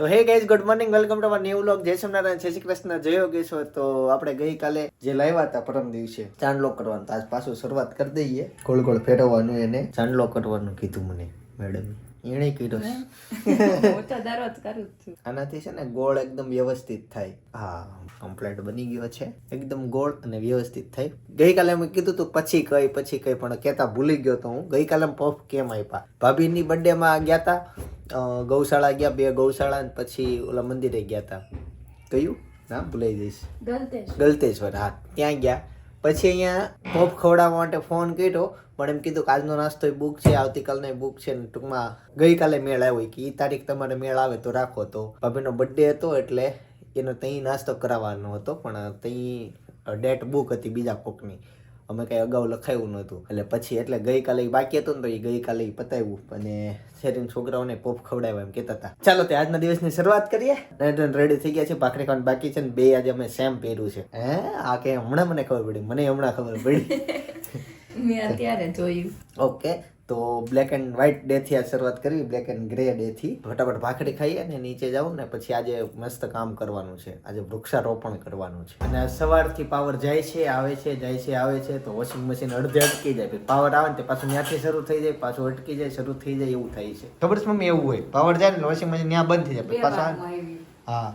તો hey guys good morning welcome to new vlog જય સોમનારાયણ જય શ્રી કૃષ્ણ જય યોગેશ્વર. તો આપણે ગઈકાલે જે લાવ્યા હતા પરમ દિવસે ચાંદલો કરવાનું આજ પાછું શરૂઆત કરી દઈએ. ગોળ ગોળ ફેરવવાનું એને. ચાંદલો કરવાનું કીધું મને મેડમ એણે કીધું આનાથી છે ને ગોળ એકદમ વ્યવસ્થિત થાય. હા કમ્પ્લેટ બની ગયો છે. એકદમ ગોળ અને વ્યવસ્થિત થાય. ગઈકાલે મેં કીધું તું પછી કઈ પછી કઈ પણ કહેતા ભૂલી ગયો તો હું. ગઈકાલે પફ કેમ આપ્યા ભાભીની બર્થડેમાં ગયા હતા ગૌશાળા ગયા બે ગૌશાળા પછી ઓલા મંદિરે ગયા હતા કયું? ના ભૂલાઈ જઈશ. ગલતેશ્વર. હા ત્યાં ગયા. પછી અહીંયા પફ ખવડાવવા માટે ફોન કર્યો પણ એમ કીધું કે આજનો નાસ્તો બુક છે આવતીકાલનો બુક છે ને ટૂંકમાં ગઈકાલે મેળ આવ્યો કે એ તારીખ તમારે મેળ આવે તો રાખો તો. ભાભીનો બર્થડે હતો એટલે એનો ત્યાં નાસ્તો કરાવવાનો હતો પણ ત્યાં ડેટ બુક હતી બીજા કોકની. અમે કાંઈ અગાઉ લખાયું નહોતું. એટલે પછી એટલે ગઈકાલે એ બાકી હતું ને તો એ ગઈકાલે એ પતાવ્યું. અને શેરીન છોકરાઓને પોપ ખવડાવ્યા એમ કહેતા હતા. ચાલો તે આજના દિવસની શરૂઆત કરીએ. રેડી થઈ ગયા છે. ભાખરી ખાવાનું બાકી છે ને બે આજે અમે સેમ પહેર્યું છે. હે? આ કે હમણાં મને ખબર પડી. મને હમણાં ખબર પડી. મેં અત્યારે જોયું. ઓકે તો બ્લેક એન્ડ વ્હાઇટ ડેથી આ શરૂઆત કરવી બ્લેક એન્ડ ગ્રે ડેથી ફટાફટ ભાખરી ખાઈએ અને નીચે જાઉં ને પછી આજે મસ્ત કામ કરવાનું છે. આજે વૃક્ષારોપણ કરવાનું છે. અને સવારથી પાવર જાય છે આવે છે જાય છે આવે છે તો વોશિંગ મશીન અડધે અટકી જાય. પછી પાવર આવે ને તે પાછું ત્યાંથી શરૂ થઈ જાય પાછું અટકી જાય શરૂ થઈ જાય એવું થાય છે. ખબર છે મમ્મી એવું હોય? પાવર જાય ને વોશિંગ મશીન ત્યાં બંધ થઈ જાય. પાછા હા.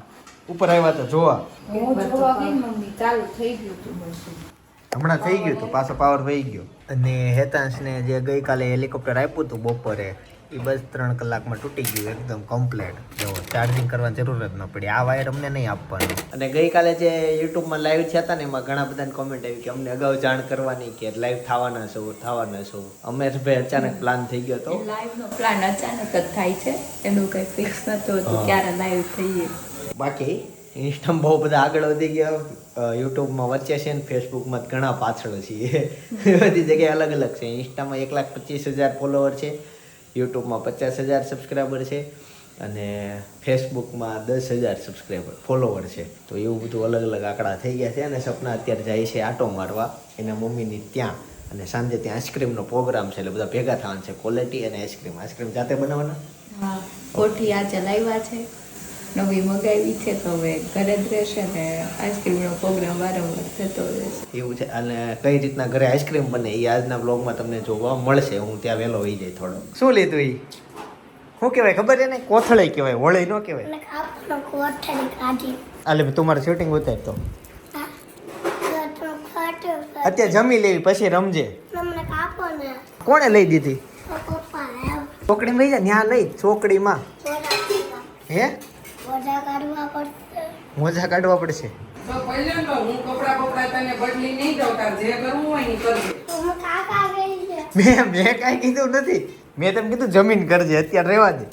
ઉપર આવ્યા તો જોવા. હું જોવા ગઈ મમ્મી ચાલુ થઈ ગયું હતું મશીન હમણાં થઈ ગયું તો પાછો પાવર વહી ગયો. અને હેતાંશને જે ગઈકાલે હેલિકોપ્ટર આપ્યું હતું બપોરે એ બસ ત્રણ કલાકમાં તૂટી ગયું એકદમ કમ્પ્લેટ જો ચાર્જિંગ કરવાની જરૂર જ ન પડી. આ વાયર અમને નહીં આપવાનો. અને ગઈકાલે જે યુટ્યુબમાં લાઈવ થયા હતા ને એમાં ઘણા બધાને કોમેન્ટ આવી કે અમને અગાઉ જાણ કરવાની કે લાઈવ થવાના છો થવાના છો. અમે ભાઈ અચાનક પ્લાન થઈ ગયો તો. લાઈવનો પ્લાન અચાનક જ થાય છે. એનું કંઈ ફિક્સ નતું હતું. ક્યારે લાઈવ થઈએ? બાકી ઇન્સ્ટામાં બહુ બધા આગળ વધી ગયા. યુટ્યુબમાં વચ્ચે છે ને ફેસબુકમાં ઘણા પાછળ છીએ. બધી જગ્યાએ અલગ અલગ છે. ઇન્સ્ટામાં એક લાખ પચીસ હજાર ફોલોવર છે. યુટ્યુબમાં પચાસ હજાર સબસ્ક્રાઈબર છે. અને ફેસબુકમાં દસ હજાર સબસ્ક્રાઈબર ફોલોવર છે. તો એવું બધું અલગ અલગ આંકડા થઈ ગયા છે અને સપના અત્યારે જાય છે આટો મારવા. એના મમ્મીની ત્યાં અને સાંજે ત્યાં આઈસ્ક્રીમનો પ્રોગ્રામ છે એટલે બધા ભેગા થવાના છે. ક્વોલિટી અને આઈસ્ક્રીમ આઈસ્ક્રીમ જાતે બનાવવાના? કોઠી આજે લાવ્યા છે. નવી મગાવી છે તો હવે ઘરે જ રહેશે ને આઈસ્ક્રીમનો પ્રોગ્રામ વારંવાર થતો રહેશે એવું છે અને કઈ રીતના ઘરે આઈસ્ક્રીમ બને એ આજના બ્લોગમાં તમને જોવા મળશે હું ત્યાં વહેલો હોઈ જાય થોડો. શું લીધું એ શું કહેવાય ખબર છે ને? કોથળે કહેવાય વળી ન કહેવાય. આલે તમારે શૂટિંગ ઉતારતો તો અત્યારે જમી લેવી પછી રમજે. કોણે લઈ દીધી? ચોકડી લઈ જા ત્યાં લઈ ચોકડીમાં હે? મોઢા કાઢવા પડશે. મોજા કાઢવા પડશે. તો પહેલા તો હું કપડા બપડા તને બદલી નહીં દઉં તાર જે કરવું હોય ને કરજે. હું કાકા ગઈ છે. મેં મેં કાંઈ કીધું નથી. મેં તેમ કીધું જમીન કરજે અત્યારે રહેવા દે.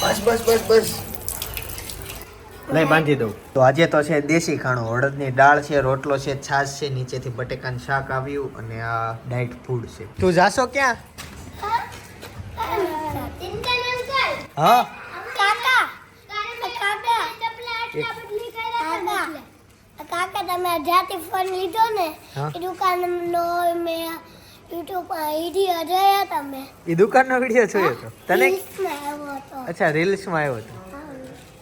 બસ બસ બસ બસ. લઈ બાંધી દઉં. તો આજે તો છે દેશી ખાણું. હળદની દાળ છે રોટલો છે છાશ છે નીચેથી બટેકાનું શાક આવ્યું અને આ ડાયટ ફૂડ છે. તું જાશો ક્યાં? ચિંતા ન કર હા? કાકા કાકા. તમે જ્યાંથી ફોન લીધો ને એ દુકાન નો મેં યુટ્યુબ વીડિયો જોયો તમે. એ દુકાનનો વીડિયો જોયો તો? તને અચ્છા રીલ્સમાં આવ્યો હતો.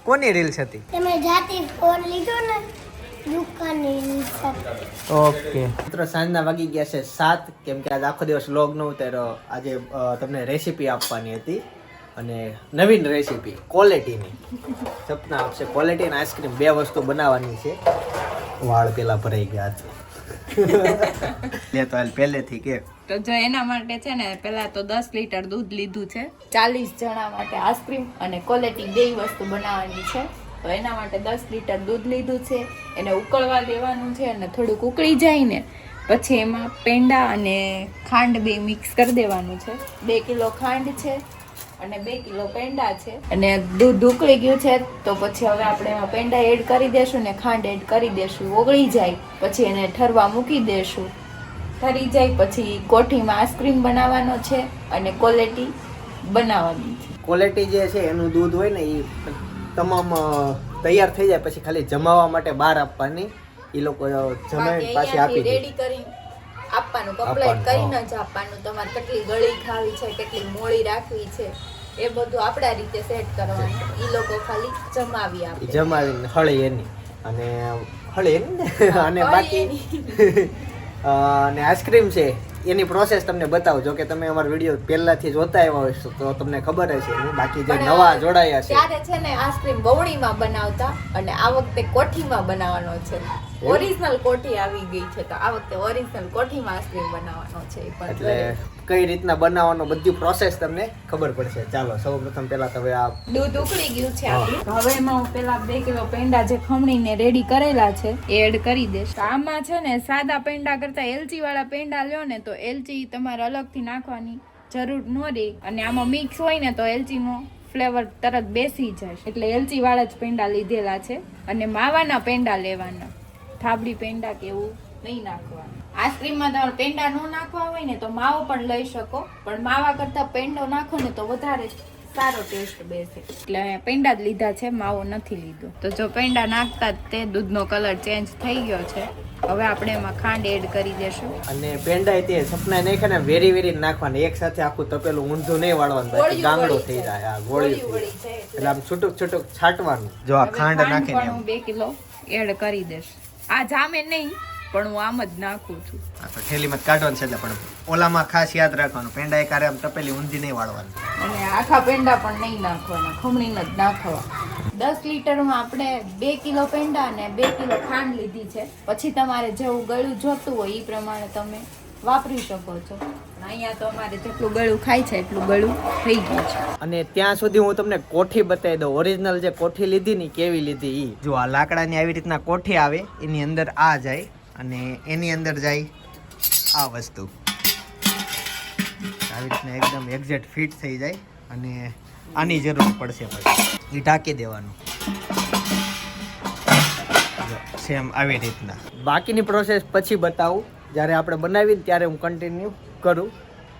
કોની રીલ્સ હતી? તમે જાતે ફોન લીધો ને ઓકે. મિત્રો સાંજના વાગી ગયા છે સાત. કેમ કે આજે આખો દિવસ લોગ ન ઉતાર્યો. આજે તમને રેસીપી આપવાની હતી. અને નવીન રેસીપી ક્વોલિટીની સપના આપશે. ક્વોલિટી અને આઈસ્ક્રીમ બે વસ્તુ બનાવવાની છે. વાળ પેલા ભરાઈ ગયા છે. લે તો હાલ પહેલેથી કે. તો જો એના માટે છે ને પેલા તો દસ લીટર દૂધ લીધું છે. ચાલીસ જણા માટે આઈસ્ક્રીમ અને ક્વોલિટી બે વસ્તુ બનાવવાની છે. તો એના માટે દસ લીટર દૂધ લીધું છે. એને ઉકળવા દેવાનું છે અને થોડુંક ઉકળી જાય ને પછી એમાં પેંડા અને ખાંડ બે મિક્સ કરી દેવાનું છે. બે કિલો ખાંડ છે. અને બે કિલો પેંડા છે. અને દૂધ ઉકળી ગયું છે તો પછી હવે આપણે એમાં પેંડા એડ કરી દેશું ને ખાંડ એડ કરી દેશું. ઓગળી જાય પછી એને ઠરવા મૂકી દેશું. ઠરી જાય પછી કોઠીમાં આઈસ્ક્રીમ બનાવવાનો છે અને ક્વોલિટી બનાવવાની છે. ક્વોલિટી જે છે એનું દૂધ હોય ને એ તમામ તૈયાર થઈ જાય પછી ખાલી જમાવવા માટે બહાર આપવાની. એ લોકો જમાવી પાછી આપી રેડી કરી આપવાનું કમ્પ્લેટ કરીને જ આપવાનું. તમારે કેટલી ગળી ખાવી છે કેટલી મોળી રાખવી છે. એ બધું આપણા રીતે સેટ કરવાનું. એ લોકો ખાલી જમાવી આપે. જમાવીને હળી એની. અને હળી એની અને બાકી? અને આઈસ્ક્રીમ છે. એની પ્રોસેસ તમને બતાવું. જો કે તમે અમારો વીડિયો પહેલાથી જોતા આવ્યા હોય તો તમને ખબર હશે બાકી જે નવા જોડાયા છે. ત્યારે છે ને આઈસ્ક્રીમ બવણીમાં બનાવતા અને આ વખતે કોઠીમાં બનાવવાનો છે. ઓરિજિનલ કોઠી આવી ગઈ છે તો આ વખતે ઓરિજિનલ કોઠીમાં આઈસ્ક્રીમ બનાવવાનો છે એટલે કઈ રીતના બનાવવાનો બધી પ્રોસેસ તમને ખબર પડશે. ચાલો સૌ પ્રથમ પહેલા તો હવે આ દૂધ ઉકળી ગયું છે આપણું હવે એમાં હું પેલા બે કિલો પેંડા જે ખમણીને રેડી કરેલા છે એડ કરી દેશ તો આમાં છે ને સાદા પેંડા કરતા એલચી વાળા પેંડા લ્યો ને તો એલચી તમારે અલગથી નાખવાની જરૂર ન રહે. અને આમાં મિક્સ હોય ને તો એલચીનો ફ્લેવર તરત બેસી જાય એટલે એલચી વાળા જ પેંડા લીધેલા છે અને માવાના પેંડા લેવાના. થાબડી પેંડા કે એવું નહીં નાખવાનું. આઈસ્ક્રીમમાં તમારે પેંડા ન નાખવા હોય ને તો માવો પણ લઈ શકો પણ માવા કરતા પેંડો નાખો ને તો વધારે સારો ટેસ્ટ બેસે. એટલે અહીંયા પેંડા જ લીધા છે માવો નથી લીધો. તો જો પેંડા નાખતા જ તે દૂધનો કલર ચેન્જ થઈ ગયો છે. હવે આપણે એમાં ખાંડ એડ કરી દેશું. અને પેંડા તે સપના નાખે ને વેરી વેરી નાખવાના. એક સાથે આખું તપેલું ઊંધું નહીં વાળવાનું બાકી ગાંગડો થઈ જાય. આ ગોળિયું એટલે. આમ છૂટુક છૂટુક છાંટવાનું. જો આ ખાંડ નાખીને હું બે કિલો એડ કરી દઈશ. આ જામે નહીં પણ હું આમ જ નાખું છું. આ તો થેલીમાં કાઢવાનું છે એટલે પણ ઓલામાં ખાસ યાદ રાખવાનું. પેંડા એ કારે આમ તપેલી ઊંધી નહીં વાળવાની. અને આખા પેંડા પણ નહીં નાખવાના ખમણીને જ નાખવા દસ લીટરમાં આપણે બે કિલો પેંડા અને બે કિલો ખાંડ લીધી છે. પછી તમારે જેવું ગળું જોતું હોય એ પ્રમાણે તમે વાપરી શકો છો. અહીંયા તો અમારે જેટલું ગળું ખાય છે એટલું ગળું થઈ ગયું છે. અને ત્યાં સુધી હું તમને કોઠી બતાવી દઉં. ઓરિજિનલ જે કોઠી લીધી ને કેવી લીધી ઈ? જો આ લાકડાની આવી રીતના કોઠી આવે, એની અંદર આ જાય અને એની અંદર જાય આ વસ્તુ. આવી રીતના એકદમ એક્ઝેક્ટ ફિટ થઈ જાય અને આની જરૂર પડશે પછી. એ ઢાંકી દેવાનું. સેમ આવી રીતના. બાકીની પ્રોસેસ પછી બતાવું. જ્યારે આપણે બનાવીને ત્યારે હું કન્ટિન્યુ કરું?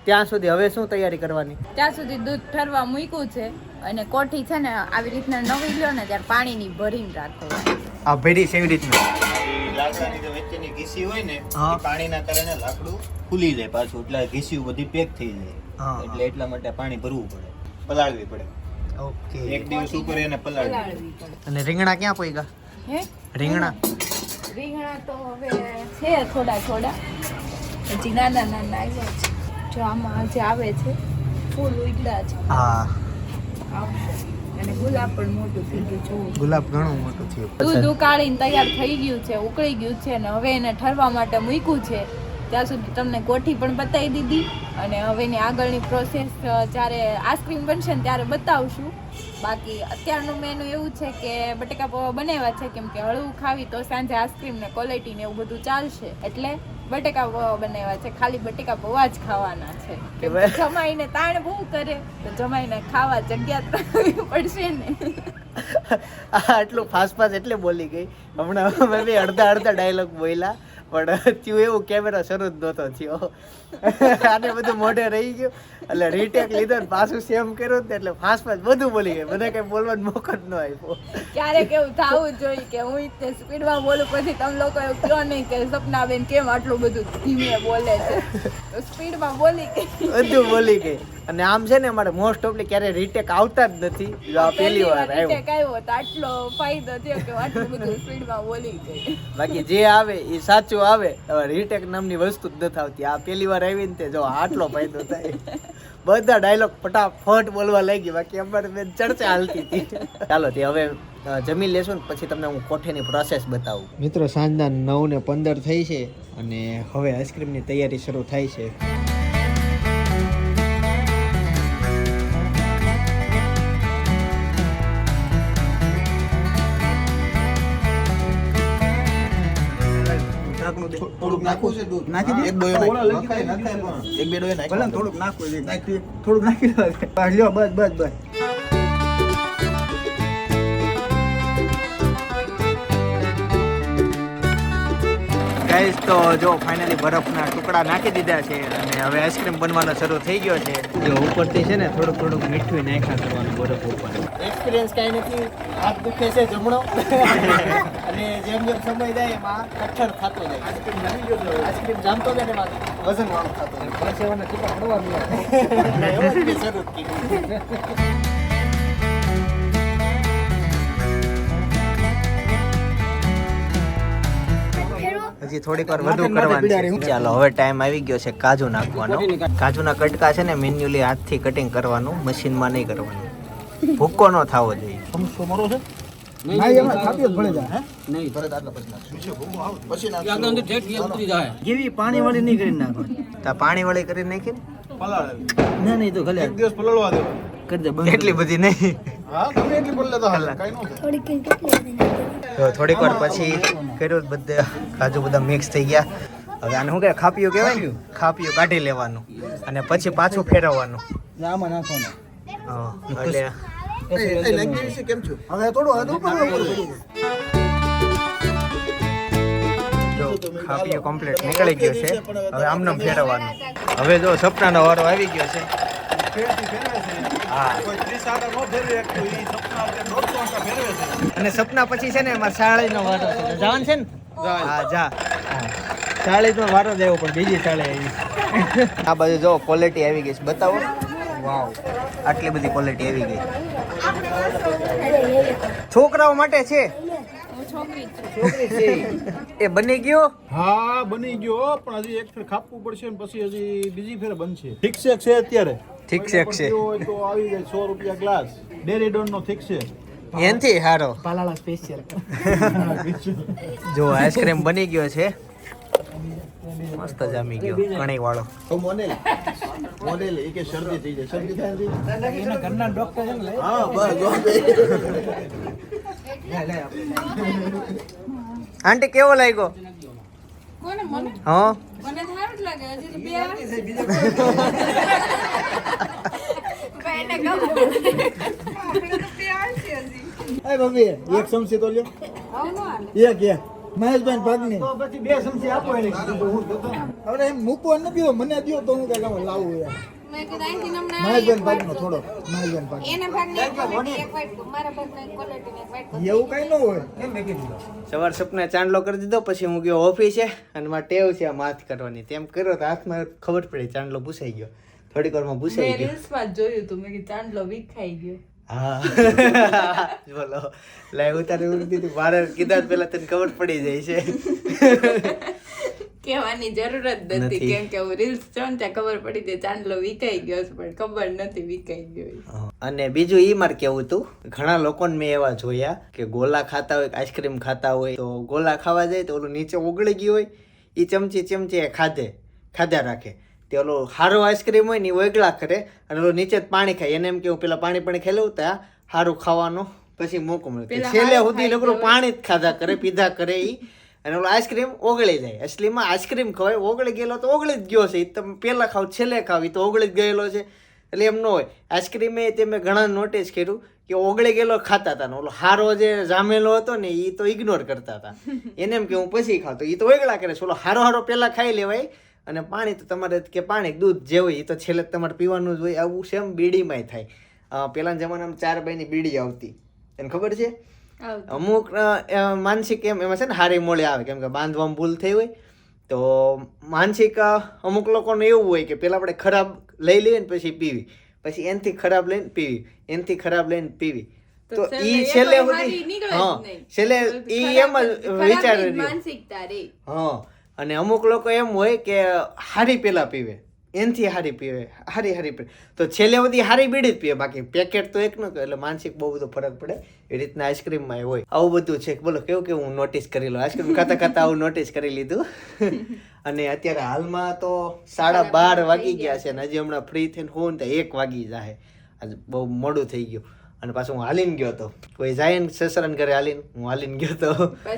ત્યાં સુધી હવે શું તૈયારી કરવાની? ત્યાં સુધી દૂધ ઠરવા મૂક્યું છે અને કોઠી છે ને આવી રીતના નવી લ્યો ને ત્યારે પાણીની ભરીને રાખો. આ ભેડી છે એવી રીતના. લાકડાની જે વચ્ચેની ઘીસી હોય ને પાણીના કારણે લાકડું ફૂલી જાય પાછું એટલે ઘીસી બધી પેક થઈ હા. જાય એટલે એટલા માટે પાણી ભરવું પડે. પલાળવી પડે. ઓકે. એક દિવસ ઉપર એને પલાળવી. પડે. પલાળવી પડે અને રીંગણા ક્યાં પોઈગા? હે? રીંગણા. રીંગણા તો હવે છે થોડા થોડા. હજી નાના નાના આવ્યા છે. જો આમાં જે આવે છે ફૂલ ઉગડા છે. હા. અને ગુલાબ પણ મોટું થઈ ગયું છે ગુલાબ ઘણું મોટું દૂધ થયું ઉકાળીને તૈયાર થઈ ગયું છે ઉકળી ગયું છે અને હવે એને ઠરવા માટે મૂક્યું છે. ત્યાં સુધી તમને કોઠી પણ બતાવી દીધી અને હવે એની આગળની પ્રોસેસ જ્યારે આઈસ્ક્રીમ બનશે ને ત્યારે બતાવશું. બાકી અત્યારનું મેનુ એવું છે કે બટેકા પૌવા બનાવ્યા છે કેમ કે હળવું ખાવી તો સાંજે આઈસ્ક્રીમ ને ક્વોલિટી ને એવું બધું ચાલશે. એટલે બટેકા પૌવા બનાવ્યા છે. ખાલી બટેકા પૌવા જ ખાવાના છે. જમાઈને તાણ બહુ કરે. તો જમાઈને ખાવા જગ્યા પડશે ને. આટલું ફાસ્ટ ફાસ્ટ એટલે બોલી ગઈ. હમણાં અમે બી અડધા અડધા ડાયલોગ બોલ્યા પણ થયું એવું કેમેરા શરૂ જ નહોતો થયો. આને બધું મોઢે રહી ગયું. એટલે રીટેક લીધો ને પાછું સેમ કર્યું ને એટલે ફાસ્ટ ફાસ્ટ બધું બોલી ગઈ મને કઈ બોલવાનો મોકો જ ન આપ્યો. ક્યારેક એવું થવું જોઈએ કે હું તે સ્પીડમાં બોલું પછી તમે લોકો એવું કહો નહીં કે સપનાબેન કેમ આટલું બધું ધીમે બોલે છે. સ્પીડમાં બોલી ગઈ. બધું બોલી ગઈ. અને આમ છે ને અમારે મોસ્ટ ઓફલી ક્યારે રીટેક આવતા જ નથી. આ પહેલી વાર આવ્યો. રીતે આવ્યો તો આટલો ફાયદો થયો કે આટલું બધું સ્પીડમાં બોલી ગઈ. બાકી જે આવે એ સાચું આવે હવે રીટેક નામની વસ્તુ જ નથી આવતી. આ પહેલી વાર આવી ને તે જો આટલો ફાયદો થાય. બધા ડાયલોગ ફટાફટ બોલવા લાગી બાકી અમારે મેં ચર્ચા હાલતી હતી. ચાલો તે હવે જમીન જમી લેશું ને પછી તમને હું કોઠેની પ્રોસેસ બતાવું. મિત્રો સાંજના નવ ને પંદર થઈ છે અને હવે આઈસ્ક્રીમની તૈયારી શરૂ થાય છે. થોડુંક નાખવું છે દૂધ. નાખી દે. એક ડોયો નાખ. એક બે ડોયો નાખ. ભલે થોડુંક નાખવું છે નાખી થોડુંક નાખી લ્યો બસ બસ બસ. ગાઈસ તો જો ફાઇનલી બરફના ટુકડા નાખી દીધા છે અને હવે આઈસ્ક્રીમ બનવાનો શરૂ થઈ ગયો છે. જો ઉપરથી છે ને થોડુંક થોડુંક મીઠું નાખ્યા કરવાનું બરફ ઉપર. એક્સપિરિયન્સ કાંઈ નથી. હાથ દુખે છે જમણો. અને જેમ જેમ સમય જાય એમાં કઠણ થતો જાય. આઈસ્ક્રીમ જામતો જાય એમાં વજન વાળું થતો જાય. શરૂ કીધું હજી થોડીક વાર વધુ કરવાની ચાલો હવે ટાઈમ આવી ગયો છે કાજુ નાખવાનો. કાજુના કટકા છે ને મેન્યુઅલી હાથથી કટિંગ કરવાનું મશીનમાં નહીં કરવાનું. ભૂક્કો ન થવો જોઈએ. ના એમાં થાપી જ ભળી જાય. હે જેવી પાણી વાળી નહીં કરી નાખવાની. પાણી વાળી કરી નાખી ના? નહીં તો ખાલી દિવસ પલળવા દો કરી દે એટલી બધી નહીં. હા ગમે એટલી પલળે તો હાલે કાંઈ ન થાય થોડીક વાર પછી કર્યું બધા કાજુ બધા મિક્સ થઈ ગયા. હવે આને શું કે ખાપીઓ કહેવાય ને? કાઢી લેવાનું અને પછી પાછું ફેરવવાનું. આમાં નાખવાનું. એટલે કેમ છો? હવે થોડું ખાપીઓ કમ્પ્લીટ નીકળી ગયો છે. હવે આમનામ ફેરવવાનું. હવે જો સપનાનો વારો આવી ગયો છે. ન અને સપના પછી છે ને મારા શાળીનો વારો છે. જવાનું છે ને? હા જા. શાળીનો વારો દેવો પણ બીજી શાળે આવી. આ બાજુ જો ક્વોલિટી આવી ગઈ છે. બતાવો. વાવ. આટલી બધી ક્વોલિટી આવી ગઈ. છોકરાઓ માટે છે? એ બની ગયો? હા બની ગયો પણ હજી એક ફેર ખાપવું પડશે ને પછી હજી બીજી ફેર બનશે. ઠીક છે છે અત્યારે? ઠીક છે છે. તો આવી જાય સો રૂપિયા ગ્લાસ ડેરી ડોન નો ઠીક છે. એનથી હારો. પાલાળા સ્પેશિયલ જો આઈસ્ક્રીમ બની ગયો છે. મસ્ત જામી ગયો. કણી વાળો. તો મોને મોડેલ એ કે શરદી થઈ જાય. શરદી થાય ને? એના ઘરના ડોક્ટર છે ને હા બસ જો. આંટી કેવો લાગ્યો? કોને મને? હા? મને સારું જ લાગે હજી તો બે એને ગમે. એ ભાભી એક સમસી તો લ્યો. એક એક. મહેશભાઈ ભાગની. તો પછી બે ચમચી આપો એને હવે એમ મૂકવાનું નથી હોય, મને દ્યો તો હું કઈ લાવું યાર મહેશભાઈ ભાગનો થોડો મહેશભાઈ ભાગ એને ને. એવું કઈ ન હોય. સવાર સપના ચાંદલો કરી દીધો પછી હું ગયો ઓફિસે અને મારે ટેવ છે આ માથ કરવાની. તેમ કર્યો તો હાથમાં ખબર પડી ચાંદલો ભૂસાઈ ગયો. થોડીક વારમાં ભૂસાઈ ગયો. રીલ્સમાં જોયું તું મેં ચાંદલો વિખાઈ ગયો. હા બોલો. લાઈવ ઉતારે ઉડતી દીધું. મારે કીધા પેલા તને ખબર પડી જાય છે. કહેવાની જરૂર જ નથી. કેમ કે હું રીલ્સ જોઉં ને ત્યાં ખબર પડી જાય ચાંદલો વિકાઈ ગયો છે પણ ખબર નથી વિકાઈ ગયો અને બીજું ઈ મારે કેવું હતું? ઘણા લોકોને મેં એવા જોયા કે ગોલા ખાતા હોય આઈસ્ક્રીમ ખાતા હોય તો ગોલા ખાવા જાય તો ઓલું નીચે ઓગળી ગયું હોય એ ચમચી ચમચી એ ખાધે ખાધા રાખે. તે ઓલો સારો આઈસ્ક્રીમ હોય ને એ ઓગળા કરે અને ઓલો નીચે જ પાણી ખાય. એને એમ કે હું પેલા પાણી પાણી ખેલું ત્યાં સારું ખાવાનું પછી મોકો મળે. છેલ્લે સુધી ખાઈ પાણી જ ખાધા કરે પીધા કરે એ અને ઓલો આઈસ્ક્રીમ ઓગળી જાય. અસલીમાં આઈસ્ક્રીમ ખવાય ઓગળી ગયેલો તો ઓગળી જ ગયો છે. એ તમે પહેલાં ખાવ છેલ્લે ખાવ એ તો ઓગળી જ ગયેલો છે. એટલે એમ ન હોય. આઈસ્ક્રીમે તે મેં ઘણા નોટિસ કર્યું કે ઓગળી ગયેલો ખાતા હતા ને ઓલો હારો જે જામેલો હતો ને એ તો ઇગ્નોર કરતા હતા એને એમ કે હું પછી ખાતો એ તો ઓગળા કરે છે. ઓલો હારો હારો પહેલાં ખાઈ લેવાય. અને પાણી તો તમારે કે પાણી દૂધ જે હોય એ તો છેલ્લે તમારે પીવાનું જ હોય આવું સેમ બીડીમાંય થાય. પહેલાના જમાનામાં ચાર ભાઈની બીડી આવતી. એને ખબર છે? અમુક માનસિક એમ એમાં છે ને હારી મોડે આવે કેમ કે બાંધવામાં ભૂલ થઈ હોય. તો માનસિક અમુક લોકોને એવું હોય કે પહેલાં આપણે ખરાબ લઈ લઈએ ને પછી પીવી. પછી એનથી ખરાબ લઈને પીવી એનથી ખરાબ લઈને પીવી. તો ઈ એ છેલ્લે સુધી હા છેલ્લે ઈ એમ જ વિચાર હા. અને અમુક લોકો એમ હોય કે હારી પેલા પીવે. એનથી હારી પીવે. હારી હારી પીવે. તો છેલ્લે બધી હારી બીડી જ પીવે. બાકી પેકેટ તો એક ન એટલે માનસિક બહુ બધો ફરક પડે. એ રીતના આઈસ્ક્રીમમાં એ હોય. આવું બધું છે. બોલો કેવું કેવું? હું નોટિસ કરી લો આઈસ્ક્રીમ ખાતા ખાતા આવું નોટિસ કરી લીધું. અને અત્યારે હાલમાં તો સાડા બાર વાગી ગયા છે અને હજી હમણાં ફ્રી થઈને હોઉં ને તો એક વાગી જાય આજે બહુ મોડું થઈ ગયું. અને પાછું હું હાલીન ગયો હતો કોઈ જાય ને સસરાન ઘરે હાલીન હું હાલીન ગયો હતો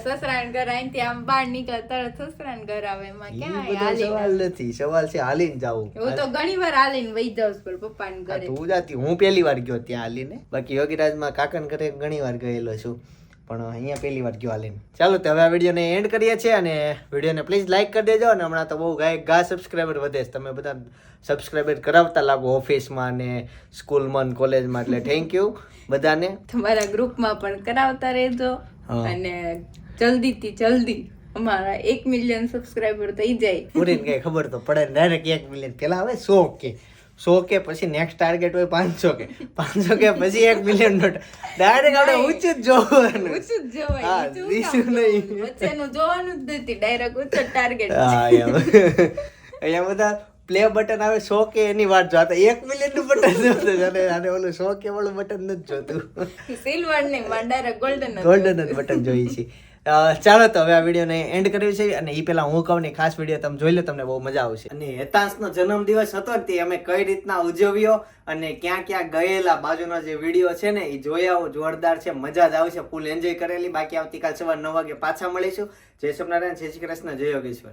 સસરાન ઘરે અહીંથી આમ બહાર નીકળે તરત સસરાન ઘર આવે એમાં ક્યાં હાલી સવાલ નથી સવાલ છે હાલીન જાવું. હું તો ઘણી વાર હાલીન વહી જાઉં છું હા, ઘરે. તું જાતી હું પહેલી વાર ગયો ત્યાં હાલીને. બાકી યોગીરાજમાં કાકન ઘરે ઘણી વાર ગયેલો છું. પણ અહીંયા પહેલી વાર ગયો હાલીને. ચાલો તો હવે આ વિડીયોને એન્ડ કરીએ છીએ અને વિડીયોને પ્લીઝ લાઇક કરી દેજો અને હમણાં તો બહુ ગાય ગા સબસ્ક્રાઈબર વધે છે. તમે બધા સબસ્ક્રાઈબર કરાવતા લાગો ઓફિસમાં ને સ્કૂલમાં કોલેજમાં એટલે થેન્ક યુ બધાને. તમારા ગ્રુપમાં પણ કરાવતા રહેજો અને જલ્દીથી જલ્દી અમારા એક મિલિયન સબસ્ક્રાઈબર થઈ જાય. પૂરી કઈ ખબર તો પડે ડાયરેક્ટ એક મિલિયન પેલા આવે સો કે. સો કે પછી નેક્સ્ટ ટાર્ગેટ હોય પાંચસો કે. પાંચસો કે પછી એક મિલિયન નોટ ડાયરેક્ટ આપણે ઊંચું જ જોવાનું. ઊંચું જ જોવાનું નીચું નહીં. વચ્ચેનું જોવાનું જ નથી. ડાયરેક્ટ ઊંચો ટાર્ગેટ હા અહીંયા બધા પ્લે બટન આવે સો કે એની વાત જો આ તો એક મિલિયનનું બટન જોતું. અને આને ઓલું સો કે વાળું બટન નથી જોતું. સિલ્વર નહીં માં ડાયરેક્ટ ગોલ્ડન ગોલ્ડન બટન જોઈએ છે. અ, ચાલો તો હવે આ વિડીયોને એન્ડ કર્યું છે અને એ પહેલાં હું કહું ને ખાસ વીડિયો તમે જોઈ લો, તમને બહુ મજા આવશે. અને હેતાંશનો જન્મદિવસ હતો તે અમે કઈ રીતના ઉજવ્યો અને ક્યાં ક્યાં ગયેલા બાજુનો જે વીડિયો છે ને એ જોયા જોરદાર છે, મજા જ આવશે. ફૂલ એન્જોય કરેલી. બાકી આવતીકાલ સવાર નવ વાગે પાછા મળીશું. જય સ્વામિનારાયણ, જય શ્રી કૃષ્ણ, જય યોગેશ્વર.